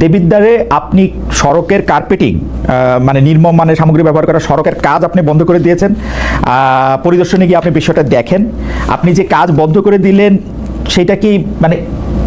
দেবিদ্বারে আপনি সড়কের কার্পেটিং মানে নির্মম মানে সামগ্রী ব্যবহার করা সড়কের কাজ আপনি বন্ধ করে দিয়েছেন। পরিদর্শনে গিয়ে আপনি বিষয়টা দেখেন। আপনি যে কাজ বন্ধ করে দিলেন, সেটা কি মানে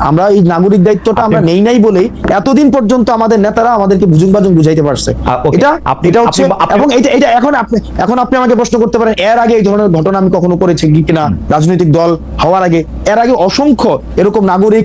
আমরা এই নাগরিক দায়িত্বটা আমরা নেই নাই বলেই এতদিন পর্যন্ত আমাদের নেতারা আমাদেরকে বুঝুন বাজুন বুঝাইতে পারছে। এটা আপনি- এটা হচ্ছে এবং এটা এটা এখন আপনি এখন আপনি আমাকে প্রশ্ন করতে পারেন এর আগে এই ধরনের ঘটনা আমি কখনো করেছি কি কিনা? রাজনৈতিক দল হওয়ার আগে। এর আগে অসংখ্য এরকম নাগরিক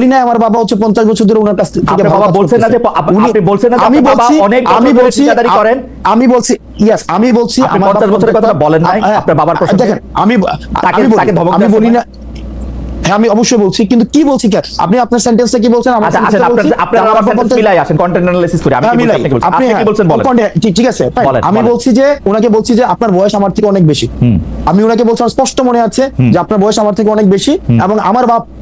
নাই আমার বাবা হচ্ছে পঞ্চাশ বছর ধরে ওনার কাছ থেকে বাবা কাজ বলছেন না যে আপনি বলছেন না আমি বলছি অনেক আমি বলছি করেন। আমি বলছি ইয়েস আমি বলছি আমার 50 বাবা বছরের কথা বলেন নাই, আপনার বাবার প্রসঙ্গে। দেখেন আমি তাকে- আমি বলি বলি না হ্যাঁ আমি অবশ্যই বলছি কিন্তু কি বলছি কি? আপনি আপনার সেন্টেন্সটা কি বলছেন? আমার আচ্ছা আসেন sentence-টা আপনার আমার পঞ্চাশ- মিলাই আসেন কন্টেন্ট অ্যানালাইসিস করে আমি হ্যাঁ, কি বলছি আপনি কি বলছেন? আপনি আপনি বলেন ঠিক- ঠিক আছে আমি বলছি যে ওনাকে বলছি যে আপনার বয়স আমার থেকে অনেক বেশি। আমি ওনাকে বলছি স্পষ্ট মনে আছে যে আপনার বয়স আমার থেকে অনেক বেশি এবং আমার বাপ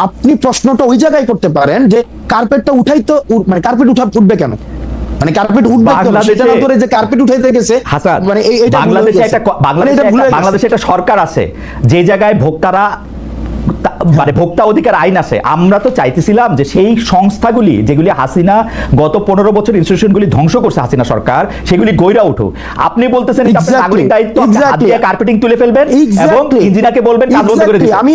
আপনি প্রশ্নটা ওই জায়গায় করতে পারেন যে কার্পেটটা উঠাই তো মানে কার্পেট উঠা উঠবে কেন? মানে কার্পেট উঠবে কেন? বাংলাদেশে- সেটা না করে যে কার্পেট উঠাইতে গেছে হাসান মানে এই- এটা বাংলাদেশে একটা মানে বাংলাদেশে। বাংলাদেশে একটা সরকার আছে যে জায়গায় ভোক্তারা মানে ভোক্তা অধিকার আইন আছে। আমরা তো চাইতেছিলাম যে সেই সংস্থাগুলি যেগুলি হাসিনা গত পনেরো বছর ইনস্টিটিউশনগুলি ধ্বংস করছে হাসিনা সরকার সেগুলি গইরা উঠুক। আপনি বলতেছেন নাগরিক দায়িত্ব কার্পেটিং তুলে ফেলবেন এবং. ইঞ্জিনিয়ারকে বলবেন কাজ বন্ধ করে আমি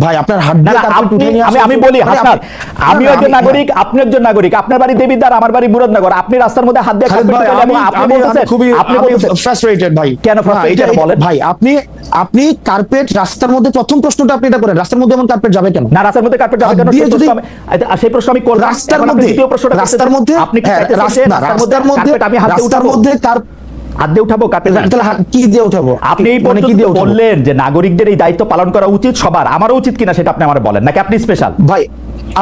ভাই আপনার কার্পেট আমি আমি বলি মানে হাসনাত আপনি- আমি না, না, একজন নাগরিক আপনি একজন নাগরিক। আপনার বাড়ি দেবিদ্বার আমার বাড়ি মুরাদনগর। আপনি রাস্তার মধ্যে হাত দিয়ে আপনি বলতেছেন আপনি frustrated ভাই। কেন এটা- বলেন? ভাই আপনি আপনি কার্পেট রাস্তার মধ্যে প্রথম প্রশ্নটা আপনি এটা করেন। রাস্তার মধ্যে এমন কার্পেট যাবে কেন? না রাস্তার মধ্যে কার্পেট যাবে কেন? দিয়ে সেই প্রশ্ন আমি- করলাম। রাস্তার মধ্যে দ্বিতীয় প্রশ্নটা রাস্তার মধ্যে আপনি হ্যাঁ, রাস্তার মধ্যে আমি হাত উঠাবো? মধ্যে কার হাত দিয়ে উঠাবো তাহলে কি দিয়ে উঠাবো? আপনি এই মানে কি পর্যন্ত দিয়ে বললেন যে নাগরিকদের এই দায়িত্ব পালন করা উচিত সবার আমারও উচিত কিনা সেটা আপনি আমার বলেন নাকি আপনি স্পেশাল ভাই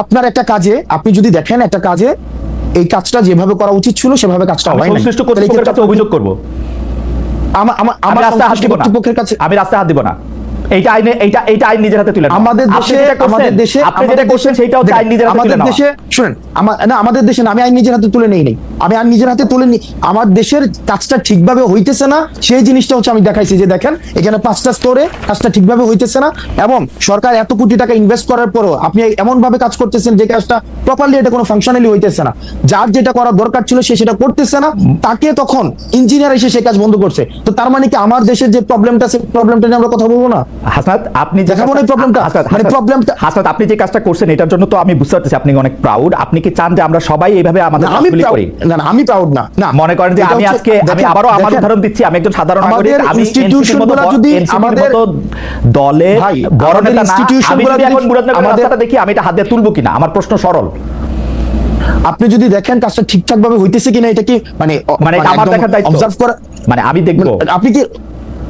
আপনার একটা কাজে আপনি যদি দেখেন একটা কাজে এই কাজটা যেভাবে করা উচিত ছিল সেভাবে কাজটা হয় না সংশ্লিষ্ট কর্তৃপক্ষের কাছে অভিযোগ করব। আমার আমার আমি রাস্তায় হাত দিব না। আমি রাস্তায় হাত দিব না। এইটা আইনে এইটা এইটা আইন নিজের হাতে তুলে আমাদের দেশে আমাদের দেশে আপনি যেটা করছেন দেশে- সেটা আইন নিজের হাতে আমাদের দেশে শুনেন আমা- না আমাদের দেশে আমি আইন নিজের হাতে তুলে নেই নাই। আমি আইন নিজের হাতে তুলে নি আমার দেশের কাজটা ঠিকভাবে হইতেছে না সেই জিনিসটা হচ্ছে আমি দেখাইছি যে দেখেন এখানে পাঁচটা কাজটা ঠিকভাবে হইতেছে না এবং সরকার এত কোটি টাকা ইনভেস্ট করার পরও আপনি এমন ভাবে কাজ করতেছেন যে কাজটা প্রপারলি এটা কোনো ফাংশনালি হইতেছে না। যার যেটা করার দরকার ছিল সে সেটা করতেছে না তাকে তখন ইঞ্জিনিয়ার এসে সে কাজ বন্ধ করছে। তো তার মানে কি আমার দেশের যে প্রবলেমটা আছে প্রবলেমটা নিয়ে আমরা কথা বলব না? হাসনাত আপনি যে প্রবলেমটা মানে প্রবলেমটা হাসনাত আপনি যে কাজটা করছেন এটার জন্য তো আমি বুঝতে পারতেছি আপনি অনেক প্রাউড আপনি কি চান যে আমরা সবাই এইভাবে আমাদের আমি করি? না না আমি প্রাউড না। না মনে করেন যে আমি আজকে আমি আবারও আমার উদাহরণ দিচ্ছি আমি একজন সাধারণ নাগরিক আমি institution NCP র মতো গুলা যদি আমাদের- দলে বড় নেতা না আমি যদি এখন মুরাদনগরের আমাদের- রাস্তাটা দেখি আমি এটা হাত দিয়ে তুলবো কিনা? আমার প্রশ্ন সরল। আপনি যদি দেখেন কাজটা ঠিকঠাক ভাবে হইতেছে কিনা এটা কি মানে মানে আমার দেখার দায়িত্ব। অবজার্ভ করা মানে আমি দেখব। আপনি কি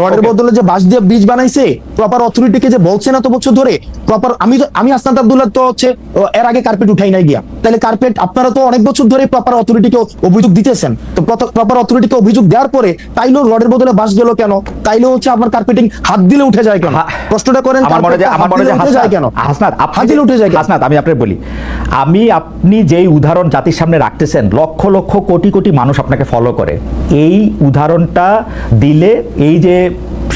রডের বদলে যে বাঁশ দিয়ে ব্রিজ বানাইছে প্রপার অথরিটিকে যে বলছে না তো বছর ধরে প্রপার আমি তো আমি আসনাত আব্দুল্লাহ তো হচ্ছে এর আগে কার্পেট উঠাই নাই গিয়া। তাহলে কার্পেট আপনারা তো অনেক বছর ধরে প্রপার অথরিটিকে অভিযোগ দিতেছেন। তো প্রপার অথরিটিকে অভিযোগ দেওয়ার পরে তাইলেও রডের বদলে বাঁশ গেল কেন? তাইলেও হচ্ছে আপনার কার্পেটিং হাত দিলে উঠে যায় কেন? প্রশ্নটা করেন আমার মনে হয় যে আমার মনে হয় যে উঠে যায় কেন? হাসনাত হাত দিলে উঠে যায় হাসনাত আমি আপনাকে বলি আমি আপনি যেই উদাহরণ জাতির সামনে রাখতেছেন লক্ষ লক্ষ কোটি কোটি মানুষ আপনাকে ফলো করে। এই উদাহরণটা দিলে এই যে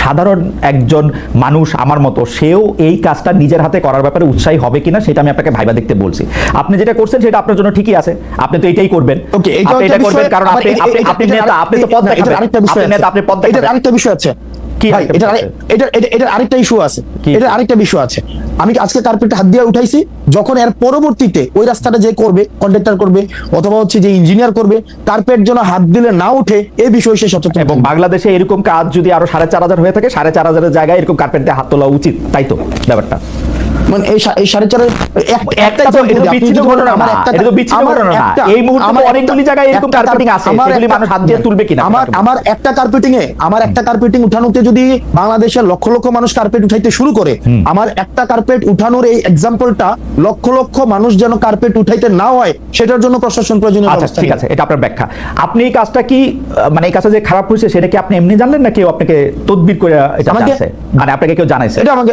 সাধারণ একজন মানুষ আমার মতো সেও এই কাজটা নিজের হাতে করার ব্যাপারে উৎসাহী হবে কিনা সেটা আমি আপনাকে ভাইবা দেখতে বলছি। আপনি যেটা করছেন সেটা আপনার জন্য ঠিকই আছে। আপনি তো এটাই করবেন। ওকে আপনি এটা করবেন কারণ আপনি আপনি আপনি তো পদ দেখাবেন। আপনি নেতা আপনি পদ দেখাবেন। আরেকটা বিষয় আছে। কি ভাই এটা এটা এটা এটা আরেকটা ইস্যু আছে। এটা আরেকটা বিষয় আছে। আমি আজকে কার্পেট হাত দিয়ে উঠাইছি? যখন এর পরবর্তীতে ওই রাস্তাটা যে করবে কন্ট্রাক্টর করবে অথবা হচ্ছে যে ইঞ্জিনিয়ার করবে কার্পেট যেন হাত দিলে না উঠে এই বিষয়ে সে সচেতন এবং বাংলাদেশে এরকম কাজ যদি আরও সাড়ে চার হাজার হয়ে থাকে সাড়ে চার হাজারের জায়গায় এরকম কার্পেট দিয়ে হাত তোলা উচিত। তাই তো ব্যাপারটা? মানে এই এই সাড়ে চারের একটা তো এটা তো আপনি বিচ্ছিন্ন ঘটনা না, এটা তো বিচ্ছিন্ন ঘটনা না। এই মুহূর্তে অনেকগুলি জায়গায় এরকম একটা carpeting কার- আছে, সেগুলি মানুষ হাত দিয়ে তুলবে কিনা? আমার আমার একটা কার্পেটিং এ আমার একটা কার্পেটিং উঠানোতে যদি বাংলাদেশের লক্ষ লক্ষ মানুষ কার্পেট উঠাইতে শুরু করে আমার একটা কার্পেট উঠানোর এই এক্সাম্পলটা লক্ষ লক্ষ মানুষ যেন কার্পেট উঠাইতে না হয় সেটার জন্য প্রশাসন প্রয়োজনীয় আচ্ছা ঠিক আছে এটা আপনার ব্যাখ্যা। আপনি এই কাজটা কি মানে এই কাজটা যে খারাপ হয়েছে সেটা কি আপনি এমনি জানলেন না কেউ আপনাকে তদবির করে এটা আমাকে- মানে আপনাকে কেউ জানাইছে? এটা আমাকে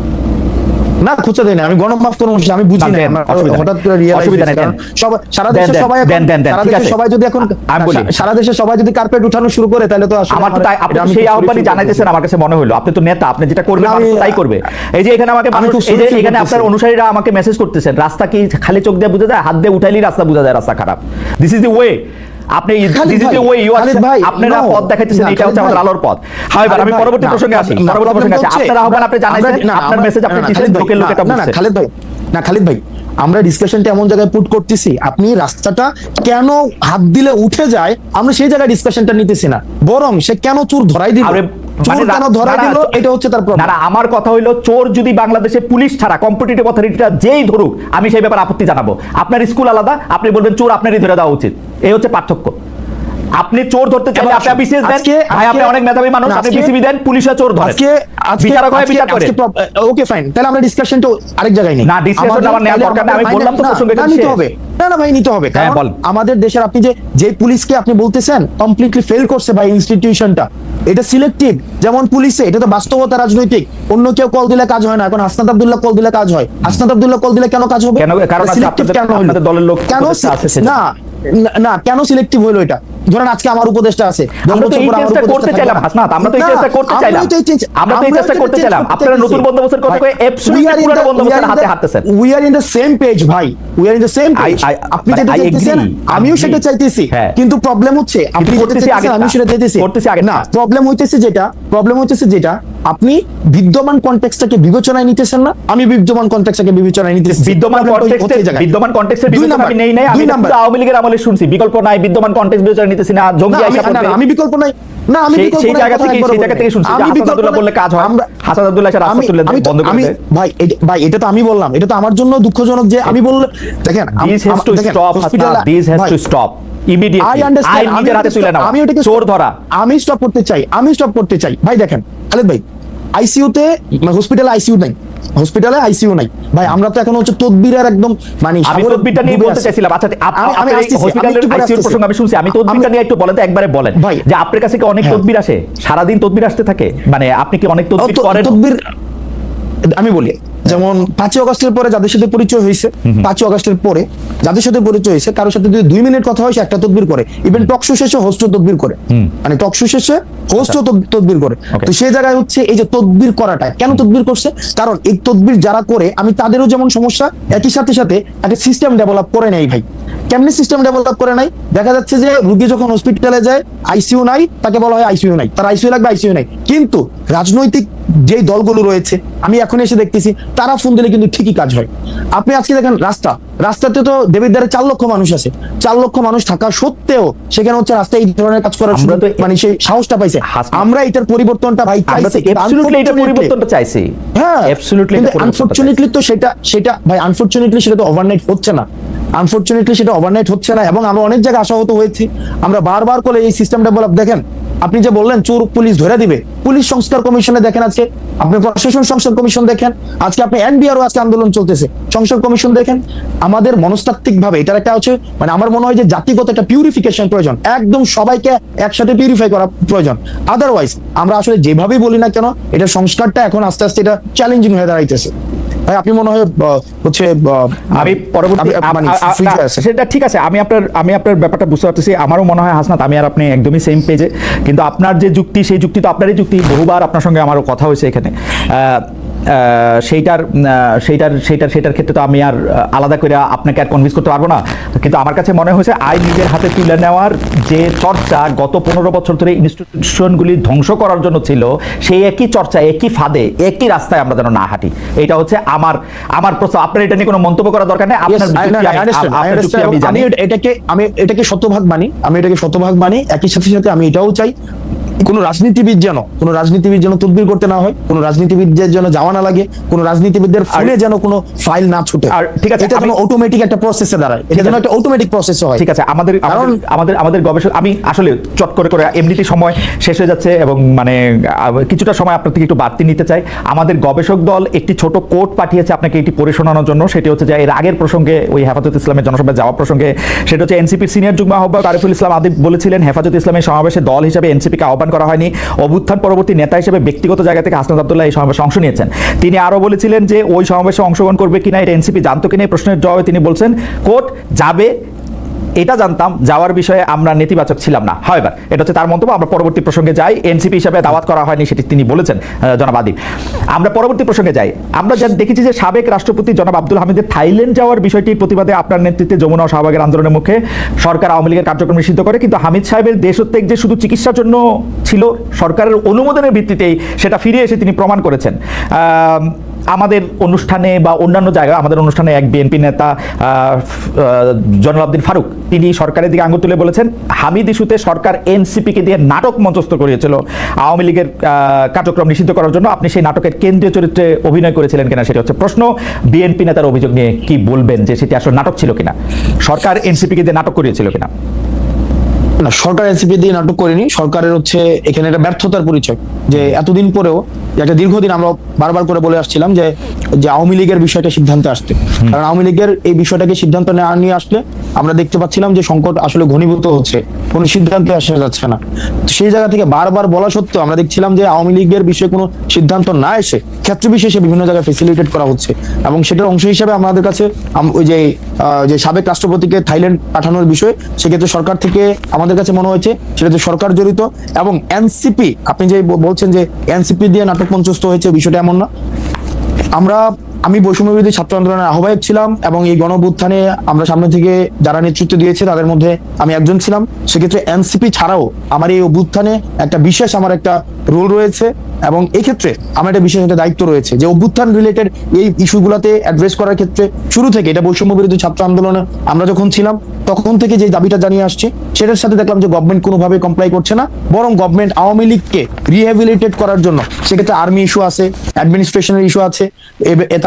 না খুঁজে দেয় না আমি গণমাফ আমি বুঝি না। হঠাৎ করে। সবাই সারা দেশে সবাই সারা দেশে যদি এখন আমি বলি। সারা দেশে সবাই যদি কার্পেট উঠানো শুরু করে তাহলে তো আমার তো তাই আপনি সেই আহ্বানই জানাইতেছেন আমার কাছে মনে হলো। আপনি তো নেতা আপনি যেটা করবেন তাই করবে। এই যে এখানে আমাকে এই যে এখানে আপনার অনুসারীরা আমাকে মেসেজ করতেছেন রাস্তা কি খালি চোখ দিয়ে বোঝা যায়? হাত দিয়ে উঠাইলেই রাস্তা বোঝা যায় রাস্তা খারাপ। দিস ইজ দ্য ওয়ে আপনি this is way you are আপনারা পথ দেখাইতেছেন এটা হচ্ছে খালিদ আমাদের। আলোর পথ। আমি খালিদ পরবর্তী প্রসঙ্গে আসি পরবর্তী প্রসঙ্গে আসি। আপনার আহ্বান আপনি জানাইছেন না, আপনার মেসেজ আপনি লোকের লোক এটা না, না, ভাই না খালিদ ভাই আমরা ডিসকাশনটা এমন জায়গায় পুট করতেছি আপনি রাস্তাটা কেন হাত দিলে উঠে যায় আমরা সেই জায়গায় ডিসকাশনটা নিতেছি না। বরং সে কেন চোর ধরাই দিল? মানে এটা হচ্ছে তার আমার কথা হইল চোর যদি বাংলাদেশে পুলিশ ছাড়া কম্পিটিটিভ অথরিটিটা যেই ধরুক আমি সেই ব্যাপারে আপত্তি জানাব। আপনার স্কুল আলাদা আপনি বলবেন চোর আপনারই ধরে দেওয়া উচিত। এই হচ্ছে পার্থক্য। আপনি চোর ধরতে চাইলে আপনি আসুন। বিসিএস দেন ভাই আপনি অনেক মেধাবী মানুষ আপনি বিসিবি দেন পুলিশে চোর ধরে। আজকে বিচারক হয়ে বিচার করে। ওকে ফাইন তাহলে আমরা ডিসকাশনটা আরেক জায়গায় নেই। না, আমাদের- আমার নেওয়ার দরকার নেই, আমি বললাম তো প্রসঙ্গটা নিতে হবে। না না ভাই নিতে হবে। হ্যাঁ, কারণ আমাদের দেশের আপনি যে যে পুলিশকে আপনি বলতেছেন কমপ্লিটলি ফেল করছে ভাই ইনস্টিটিউশনটা এটা সিলেক্টিভ যেমন পুলিশে এটা তো বাস্তবতা রাজনৈতিক। অন্য কেউ কল দিলে কাজ হয় না। এখন হাসনাত আব্দুল্লাহ কল দিলে কাজ হয়। হাসনাত আব্দুল্লাহ কল দিলে কেন কাজ হবে? কেন? কারণ আপনাদের- দলের লোক কেন না, না কেন সিলেক্টিভ হলো এটা? ধরেন আজকে আমার উপদেশটা আছে। করতে চাইলাম হাসনাত আমরা তো এই চেষ্টা করতে চাইলাম। আমরা তো এই চেষ্টা করতে চাইলাম। আপনারা নতুন। বন্দোবস্তের কথা কয়ে absolutely পুরনো বন্দোবস্তের হাতে হাঁটতেছেন। We are in the same page ভাই। We are in the same আপনি যেটা চাইতেছেন আমিও সেটা চাইতেছি। হ্যাঁ। কিন্তু প্রবলেম হচ্ছে আপনি যেটা চাইতেছেন। আমিও সেটা চাইতেছি করতেছি। না প্রবলেম হইতেছে যেটা প্রবলেম হইতেছে যেটা আপনি বিদ্যমান কনটেক্সটটাকে বিবেচনায় নিতেছেন না আমি বিদ্যমান কনটেক্সটটাকে বিবেচনায় নিতেছি। বিদ্যমান কনটেক্সটে বিদ্যমান কনটেক্সটের দুই বিবেচনা আমি নেই নাই? আমি আওয়ামী লীগের আমলে শুনছি বিকল্প নাই বিদ্যমান কনটেক্সট বিবেচনা নিতেছি না জঙ্গি আইসা। আমি বিকল্প নাই। না আমি সেই- জায়গা থেকে সেই জায়গা থেকে শুনছি আমি বললে কাজ হয় আমরা- হাসান আব্দুল্লাহ এসে রাস্তা আমি বন্ধ করে আমি ভাই ভাই এটা তো আমি বললাম এটা তো আমার জন্য দুঃখজনক যে আমি বললে দেখেন has ভাই, to stop. I Immediately. understand, আইন আমি ওটাকে চোর ধরা। আমি স্টপ করতে চাই আমি স্টপ করতে চাই ভাই দেখেন খালেদ ভাই আইসিইউতে হসপিটালে আইসিইউ নাই হসপিটালে আইসিইউ নাই। ভাই আমরা তো এখন হচ্ছে তদবিরের একদম মানে আমি তদবিরটা নিয়ে বলতে চাইছিলাম। আচ্ছা আপনি আমি- হসপিটালের আসতেছি। প্রসঙ্গ আমি শুনছি আমি তদবিরটা নিয়ে একটু বলেন তো একবারে বলেন। ভাই। যে আপনার কাছে কি অনেক হ্যাঁ। তদবির আসে? সারা দিন তদবির আসতে থাকে? মানে আপনি কি অনেক তদবির করেন? তদবির আমি বলি যেমন পাঁচই অগস্টের পরে যাদের সাথে পরিচয় হয়েছে পাঁচই অগস্টের পরে যাদের সাথে পরিচয় হয়েছে কারোর সাথে যদি দুই মিনিট কথা হয় সে একটা তদবির করে। ইভেন টকশো শেষে হোস্ট তদবির করে। মানে টকশো শেষে হোস্ট তদবির করে। তো সেই জায়গায় হচ্ছে এই যে তদবির করাটা কেন তদবির করছে? কারণ এই তদবির যারা করে আমি তাদেরও যেমন সমস্যা একই সাথে সাথে একটা সিস্টেম ডেভেলপ করে নেই ভাই। কেমনি সিস্টেম ডেভেলপ করে নাই? দেখা যাচ্ছে যে রুগী যখন হসপিটালে যায় আইসিইউ নাই তাকে বলা হয় আইসিইউ নাই। তার আইসিইউ লাগবে আইসিইউ নাই। কিন্তু রাজনৈতিক যেই দলগুলো রয়েছে আমি এখন এসে দেখতেছি তারা ফোন দিলে কিন্তু ঠিকই কাজ হয়। আপনি আজকে দেখেন রাস্তা রাস্তাতে তো দেবিদ্বারে চার লক্ষ মানুষ আছে। চার লক্ষ মানুষ থাকা সত্ত্বেও সেখানে হচ্ছে রাস্তায় এই ধরনের কাজ করার সুযোগ- মানে সেই সাহসটা পাইছে। আমরা এটার পরিবর্তনটা ভাই চাইছি এটা পরিবর্তনটা চাইছি। হ্যাঁ কিন্তু। আনফরচুনেটলি তো সেটা সেটা ভাই আনফরচুনেটলি সেটা তো ওভারনাইট হচ্ছে না। আনফরচুনেটলি সেটা ওভারনাইট হচ্ছে না এবং আমরা অনেক জায়গায় আশাহত হয়েছি। আমরা বারবার করে এই সিস্টেম ডেভেলপ দেখেন আপনি যে বললেন চোর পুলিশ ধরে দিবে, পুলিশ সংস্কার কমিশনে দেখেন আজকে, আপনি প্রশাসন সংস্কার কমিশন দেখেন, আজকে আপনি এনবিআরও আজকে আন্দোলন চলতেছে, সংস্কার কমিশন দেখেন, আমাদের মনস্তাত্ত্বিক ভাবে এটার একটা হচ্ছে মানে আমার মনে হয় যে জাতিগত একটা পিউরিফিকেশন প্রয়োজন, একদম সবাইকে একসাথে পিউরিফাই করা প্রয়োজন আদারওয়াইজ আমরা আসলে যেভাবেই বলি না কেন, এটা সংস্কারটা এখন আস্তে আস্তে এটা চ্যালেঞ্জিং হয়ে দাঁড়াইতেছে। ভাই আপনি মনে হয় হচ্ছে আমি পরবর্তী মানে। সেটা ঠিক আছে আমি আপনার আমি আপনার ব্যাপারটা বুঝতে পারতেছি। আমারও মনে হয় হাসনাত আমি আর আপনি একদমই সেম পেজে কিন্তু আপনার যে যুক্তি সেই যুক্তি তো আপনারই যুক্তি। বহুবার আপনার সঙ্গে আমারও কথা হয়েছে এখানে। আহ, সেইটার সেইটার সেইটার সেটার ক্ষেত্রে তো আমি আর আলাদা করে আপনাকে আর কনভিন্স করতে পারব না। কিন্তু আমার কাছে মনে হয়েছে আইন নিজের হাতে তুলে নেওয়ার যে চর্চা গত পনেরো বছর ধরে ইনস্টিটিউশনগুলি ধ্বংস করার জন্য ছিল সেই একই চর্চা একই ফাঁদে একই রাস্তায় আমরা যেন না হাঁটি। এটা হচ্ছে আমার আমার প্রশ্ন আপনার এটা নিয়ে কোনো মন্তব্য করার দরকার নেই? আমি- এটাকে আমি এটাকে শতভাগ মানি আমি এটাকে শতভাগ মানি একই সাথে সাথে আমি এটাও চাই। কোন রাজনীতিবিদ যেন কোন রাজনীতিবিদ যেন তদবির করতে না হয় কোন রাজনীতিবিদদের যেন যাওয়া না লাগে কোন রাজনীতিবিদদের ফোনে যেন কোনো ফাইল না ছুটে। আর ঠিক আছে, এটা যেন অটোমেটিক একটা প্রসেসে দাঁড়ায়। এটা যেন একটা অটোমেটিক প্রসেস হয়। ঠিক আছে আমাদের কারণ- আমাদের আমাদের গবেষক আমি আসলে চট করে করে এমনিতে সময় শেষ হয়ে যাচ্ছে এবং মানে কিছুটা সময় আপনার থেকে একটু বাড়তি নিতে চাই। আমাদের গবেষক দল একটি ছোট কোড পাঠিয়েছে আপনাকে এটি পড়ে শোনানোর জন্য। সেটি হচ্ছে যে এর আগের প্রসঙ্গে ওই হেফাজত ইসলামের জনসভায় যাওয়া প্রসঙ্গে সেটা হচ্ছে এনসিপির সিনিয়র যুগ্ম আহ্বায়ক আরিফুল ইসলাম আদিব বলেছিলেন হেফাজত ইসলামের সমাবেশে দল হিসেবে এনসিপিকে আহ্বান করা হয়নি। অভ্যুত্থান পরবর্তী নেতা হিসেবে ব্যক্তিগত জায়গা থেকে হাসনাত আবদুল্লাহ এই সমাবেশে অংশ নিয়েছেন। তিনি আরও বলেছিলেন যে, ওই সমাবেশে অংশগ্রহণ করবে কিনা এটা এনসিপি জানতো কিনা এই প্রশ্নের জবাবে তিনি বলছেন, কোর্ট যাবে এটা জানতাম যাওয়ার বিষয়ে আমরা নেতিবাচক ছিলাম না। হয় এটা হচ্ছে তার মন্তব্য। আমরা পরবর্তী প্রসঙ্গে যাই। এনসিপি হিসাবে দাওয়াত করা হয়নি, সেটি তিনি বলেছেন জনাব আদিব। আমরা পরবর্তী প্রসঙ্গে যাই। আমরা যা দেখেছি যে সাবেক রাষ্ট্রপতি জনাব আব্দুল হামিদের থাইল্যান্ড যাওয়ার বিষয়টির প্রতিবাদে আপনার নেতৃত্বে যমুনা শাহবাগের আন্দোলনের মুখে সরকার আওয়ামী লীগের কার্যক্রম নিষিদ্ধ করে, কিন্তু হামিদ সাহেবের দেশত্যাগ যে শুধু চিকিৎসার জন্য ছিল, সরকারের অনুমোদনের ভিত্তিতেই সেটা ফিরে এসে তিনি প্রমাণ করেছেন। আমাদের অনুষ্ঠানে বা অন্যান্য জায়গায়, আমাদের অনুষ্ঠানে এক বিএনপি নেতা জয়নুল আবদিন ফারুক, তিনি সরকারের দিকে আঙুল তুলে বলেছেন, হামিদ ইস্যুতে সরকার এনসিপিকে দিয়ে নাটক মঞ্চস্থ করিয়েছিল। আওয়ামী লীগের কার্যক্রম নিষিদ্ধ করার জন্য আপনি সেই নাটকের কেন্দ্রীয় চরিত্রে অভিনয় করেছিলেন কিনা সেটা হচ্ছে প্রশ্ন। বিএনপি নেতার অভিযোগ নিয়ে কি বলবেন যে সেটি আসলে নাটক ছিল কিনা? সরকার এনসিপিকে দিয়ে নাটক করিয়েছিল কিনা? না, সরকার এনসিপি দিয়ে নাটক করেনি। সরকারের হচ্ছে এখানে একটা ব্যর্থতার পরিচয় যে এতদিন পরেও একটা দীর্ঘদিন আমরা বারবার করে বলে আসছিলাম যে যে আওয়ামী লীগের বিষয়টা সিদ্ধান্তে আসতে। কারণ আওয়ামী লীগের এই বিষয়টাকে সিদ্ধান্ত নেওয়া নিয়ে আসলে আমরা দেখতে পাচ্ছিলাম যে সংকট আসলে ঘনীভূত হচ্ছে। কোনো সিদ্ধান্তে আসা যাচ্ছে না। সেই জায়গা থেকে বারবার বলা সত্ত্বেও আমরা দেখছিলাম যে আওয়ামী লীগের বিষয়ে কোনো সিদ্ধান্ত না এসে ক্ষেত্র বিশেষে বিভিন্ন জায়গায় ফেসিলিটেট করা হচ্ছে। এবং সেটার অংশ হিসেবে আমাদের কাছে ওই যে যে সাবেক রাষ্ট্রপতিকে থাইল্যান্ড পাঠানোর বিষয় সেক্ষেত্রে সরকার থেকে আমাদের কাছে মনে হয়েছে সেটা সেটাতে সরকার জড়িত এবং এনসিপি আপনি যে বলছেন যে এনসিপি দিয়ে নাটক মঞ্চস্থ হয়েছে বিষয়টা এমন না। আমরা আমি বৈষম্য বিরোধী ছাত্র আন্দোলনের আহ্বায়ক ছিলাম এবং এই গণবুত্থানে আমরা সামনে থেকে যারা নেতৃত্ব দিয়েছে, তাদের মধ্যে আমি একজন ছিলাম। সেক্ষেত্রে এনসিপি ছাড়াও আমার এই অভ্যুত্থানে একটা বিশেষ আমার একটা রোল রয়েছে এবং এই ক্ষেত্রে আমার একটা বিশেষ একটা দায়িত্ব রয়েছে যে অভ্যুত্থান রিলেটেড এই ইস্যুগুলোতে অ্যাড্রেস করার ক্ষেত্রে শুরু থেকে এটা বৈষম্য বিরোধী ছাত্র আন্দোলনে আমরা যখন ছিলাম, তখন থেকে যে দাবিটা জানিয়ে আসছি, সেটার সাথে দেখলাম যে গভর্নমেন্ট কোনোভাবে কমপ্লাই করছে না, বরং গভর্নমেন্ট আওয়ামী লীগকে রিহ্যাবিলিটেট করার জন্য, সেক্ষেত্রে আর্মি ইস্যু আছে অ্যাডমিনিস্ট্রেশনের ইস্যু আছে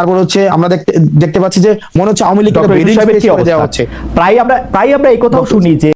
তারপর হচ্ছে আমরা দেখতে দেখতে পাচ্ছি যে মনে হচ্ছে আওয়ামী লীগকে হচ্ছে। প্রায় আমরা প্রায় আমরা এই কথাও শুনি যে